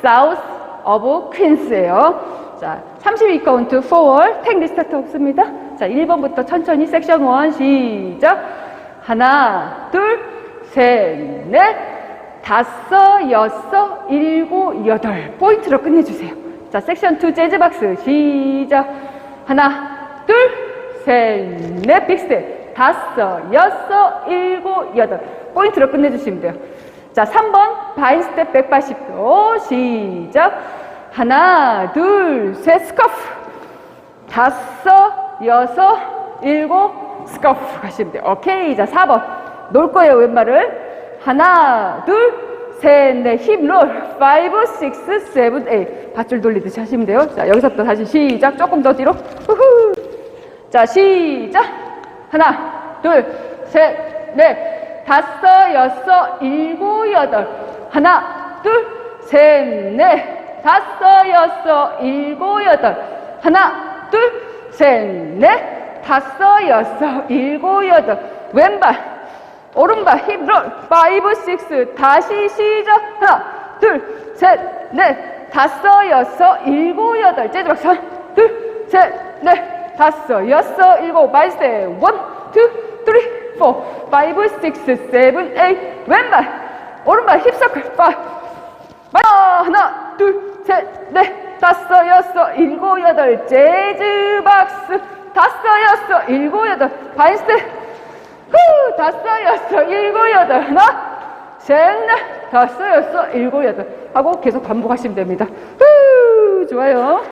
south of Queens예요. 자, 32 카운트 4월 택 리스타트 없습니다. 자, 1번부터 천천히 섹션 1 시작. 하나, 둘, 셋, 넷, 다섯, 여섯, 일곱, 여덟. 포인트로 끝내주세요. 자, 섹션 2 재즈박스 시작. 하나, 둘, 셋, 넷, 빅스텝. 다섯, 여섯, 일곱, 여덟. 포인트로 끝내주시면 돼요. 자, 3번 바인 스텝 180도 시작. 하나, 둘, 셋, 스커프. 다섯, 여섯, 일곱, 스커프 가시면 돼요. 오케이. 자, 4번. 놓을 거예요, 왼발을. 하나, 둘, 셋, 넷, 힙 롤. 5, 6, 7, 8. 밧줄 돌리듯이 하시면 돼요. 자, 여기서부터 다시 시작. 조금 더 뒤로. 후후. 자, 시작. 하나, 둘, 셋, 넷, 다섯, 여섯, 일곱, 여덟. 하나, 둘, 셋, 넷, 다섯, 여섯, 일곱, 여덟. 하나, 둘, 셋, 넷, 다섯, 여섯, 일곱, 여덟. 왼발. 오른발 힙롤. 5, 6 다시 시작. 하나 둘셋 넷. 다섯 여섯 일곱 여덟. 재즈 박수. 둘셋넷. 다섯 여섯 일곱. 마이스텝 원투 쓰리 포. 파이브 식스 세븐 에잇. 왼발 오른발 힙서클. 파 하나 둘 셋 넷. 다섯 여섯 일곱 여덟. 재즈 박스. 다섯 여섯 일곱 여덟. 바이스텝 후, 다섯, 여섯, 일곱, 여덟. 하나, 셋, 넷, 다섯, 여섯, 일곱, 여덟. 하고 계속 반복하시면 됩니다. 후, 좋아요.